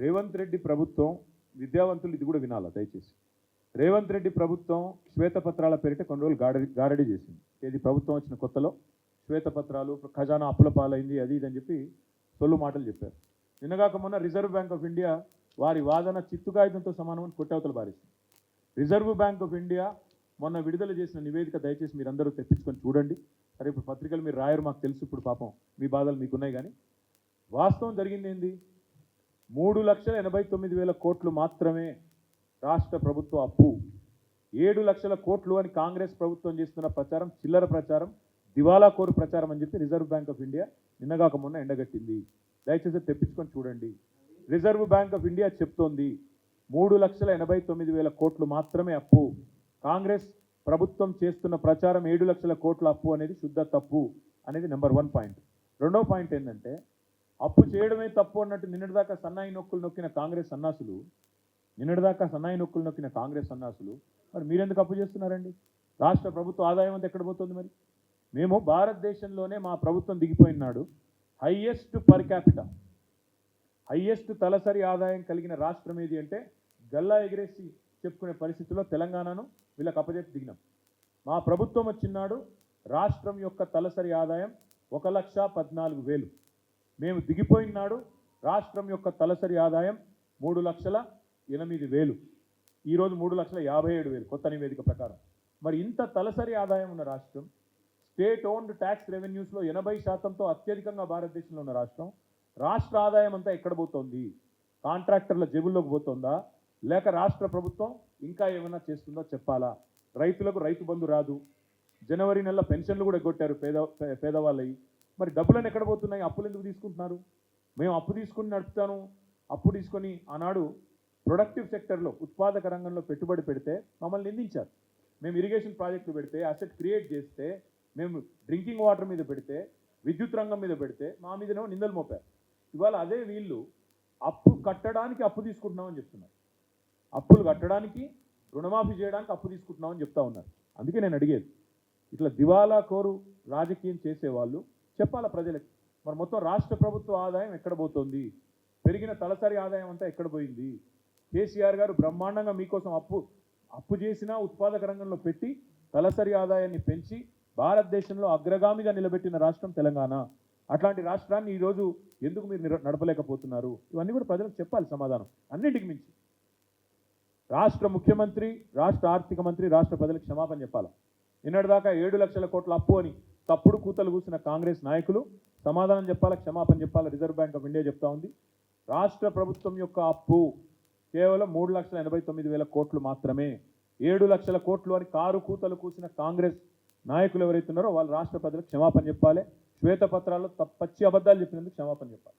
రేవంత్ రెడ్డి ప్రభుత్వం విద్యావంతులు ఇది కూడా వినాలా దయచేసి. రేవంత్ రెడ్డి ప్రభుత్వం శ్వేతపత్రాల పేరిట కొన్ని రోజులు గారడి గారడీ చేసింది. ఏది ప్రభుత్వం వచ్చిన కొత్తలో? శ్వేతపత్రాలు ఖజానా అప్పుల పాలైంది అది ఇది అని చెప్పి సొల్లు మాటలు చెప్పారు. నిన్నగాక మొన్న రిజర్వ్ బ్యాంక్ ఆఫ్ ఇండియా వారి వాదన చిత్తుకాయుధంతో సమానమని కొట్టవతలు బారేసింది. రిజర్వ్ బ్యాంక్ ఆఫ్ ఇండియా మొన్న విడుదల చేసిన నివేదిక దయచేసి మీరందరూ తెప్పించుకొని చూడండి. సరే ఇప్పుడు పత్రికలు మీరు రాయరు మాకు తెలుసు ఇప్పుడు పాపం మీ బాధలు మీకున్నాయి కానీ. వాస్తవం జరిగింది ఏంది? మూడు లక్షల ఎనభై తొమ్మిది వేల కోట్లు మాత్రమే రాష్ట్ర ప్రభుత్వ అప్పు. ఏడు లక్షల కోట్లు అని కాంగ్రెస్ ప్రభుత్వం చేస్తున్న ప్రచారం చిల్లర ప్రచారం దివాలా కోరు ప్రచారం అని చెప్పి రిజర్వ్ బ్యాంక్ ఆఫ్ ఇండియా నిన్నగాక మొన్న ఎండగట్టింది. దయచేసి తెప్పించుకొని చూడండి. రిజర్వ్ బ్యాంక్ ఆఫ్ ఇండియా చెప్తోంది మూడు లక్షల ఎనభై తొమ్మిది వేల కోట్లు మాత్రమే అప్పు. కాంగ్రెస్ ప్రభుత్వం చేస్తున్న ప్రచారం ఏడు లక్షల కోట్ల అప్పు అనేది శుద్ధ తప్పు అనేది నెంబర్ వన్ పాయింట్ రెండో పాయింట్ ఏంటంటే అప్పు చేయడమే తప్పు అన్నట్టు నిన్నటిదాకా సన్నాయి నొక్కులు నొక్కిన కాంగ్రెస్ సన్నాసులు నిన్నటిదాకా సన్నాయి నొక్కులు నొక్కిన కాంగ్రెస్ సన్నాసులు మరి మీరెందుకు అప్పు చేస్తున్నారండి? రాష్ట్ర ప్రభుత్వ ఆదాయం అంతా ఎక్కడ పోతుంది మరి? మేము భారతదేశంలోనే మా ప్రభుత్వం దిగిపోయినాడు హయ్యెస్ట్ పర్ క్యాపిట హయ్యెస్ట్ తలసరి ఆదాయం కలిగిన రాష్ట్రం ఏది అంటే గల్లా ఎగిరేసి చెప్పుకునే పరిస్థితిలో తెలంగాణను వీళ్ళకి అప్పజెప్పి దిగినాం. మా ప్రభుత్వం వచ్చినాడు రాష్ట్రం యొక్క తలసరి ఆదాయం ఒక లక్ష పద్నాలుగు వేలు. మేము దిగిపోయినాడు రాష్ట్రం యొక్క తలసరి ఆదాయం మూడు లక్షల ఎనిమిది వేలు. ఈరోజు మూడు లక్షల యాభై ఏడు వేలు కొత్త నివేదిక ప్రకారం. మరి ఇంత తలసరి ఆదాయం ఉన్న రాష్ట్రం స్టేట్ ఓన్డ్ ట్యాక్స్ రెవెన్యూస్లో ఎనభై శాతంతో అత్యధికంగా భారతదేశంలో ఉన్న రాష్ట్రం రాష్ట్ర ఆదాయం అంతా ఎక్కడ పోతోంది? కాంట్రాక్టర్ల జేబుల్లోకి పోతుందా? లేక రాష్ట్ర ప్రభుత్వం ఇంకా ఏమైనా చేస్తుందో చెప్పాలా? రైతులకు రైతు బంధు రాదు. జనవరి నెల పెన్షన్లు కూడా కొట్టారు పేద పే- పేదవాళ్ళవి మరి డబ్బులను ఎక్కడ పోతున్నాయి? అప్పులు ఎందుకు తీసుకుంటున్నారు? మేము అప్పు తీసుకుని నడుపుతాను. అప్పు తీసుకొని ఆనాడు ప్రొడక్టివ్ సెక్టర్లో ఉత్పాదక రంగంలో పెట్టుబడి పెడితే మమ్మల్ని నిందించారు. మేము ఇరిగేషన్ ప్రాజెక్టులు పెడితే అసెట్ క్రియేట్ చేస్తే మేము డ్రింకింగ్ వాటర్ మీద పెడితే విద్యుత్ రంగం మీద పెడితే మా మీదనేమో నిందలు మోపారు. ఇవాళ అదే వీళ్ళు అప్పు కట్టడానికి అప్పు తీసుకుంటున్నామని చెప్తున్నారు. అప్పులు కట్టడానికి రుణమాఫీ చేయడానికి అప్పు తీసుకుంటున్నామని చెప్తా ఉన్నారు. అందుకే నేను అడిగేది ఇట్లా దివాలా కోరు రాజకీయం చేసేవాళ్ళు చెప్పాలా ప్రజలకి? మరి మొత్తం రాష్ట్ర ప్రభుత్వ ఆదాయం ఎక్కడ పోతుంది? పెరిగిన తలసరి ఆదాయం అంతా ఎక్కడ పోయింది? కేసీఆర్ గారు బ్రహ్మాండంగా మీకోసం అప్పు అప్పు చేసిన ఉత్పాదక రంగంలో పెట్టి తలసరి ఆదాయాన్ని పెంచి భారతదేశంలో అగ్రగామిగా నిలబెట్టిన రాష్ట్రం తెలంగాణ. అట్లాంటి రాష్ట్రాన్ని ఈరోజు ఎందుకు మీరు నడపలేకపోతున్నారు? ఇవన్నీ కూడా ప్రజలకు చెప్పాలి సమాధానం. అన్నింటికి మించి. రాష్ట్ర ముఖ్యమంత్రి రాష్ట్ర ఆర్థిక మంత్రి రాష్ట్ర ప్రజలకు క్షమాపణ చెప్పాలి? నిన్నటిదాకా ఏడు లక్షల కోట్ల అప్పు అని తప్పుడు కూతలు కూసిన కాంగ్రెస్ నాయకులు సమాధానం చెప్పాలా క్షమాపణ చెప్పాలా రిజర్వ్ బ్యాంక్ ఆఫ్ ఇండియా చెప్తా ఉంది. రాష్ట్ర ప్రభుత్వం యొక్క అప్పు కేవలం మూడు లక్షల ఎనభై తొమ్మిది వేల కోట్లు మాత్రమే. ఏడు లక్షల కోట్లు అని కారు కూతలు కూసిన కాంగ్రెస్ నాయకులు ఎవరైతున్నారో వాళ్ళు రాష్ట్ర ప్రజలకు క్షమాపణ చెప్పాలి. శ్వేతపత్రాల్లో తప్పచ్చి అబద్ధాలు చెప్పినందుకు క్షమాపణ చెప్పాలి.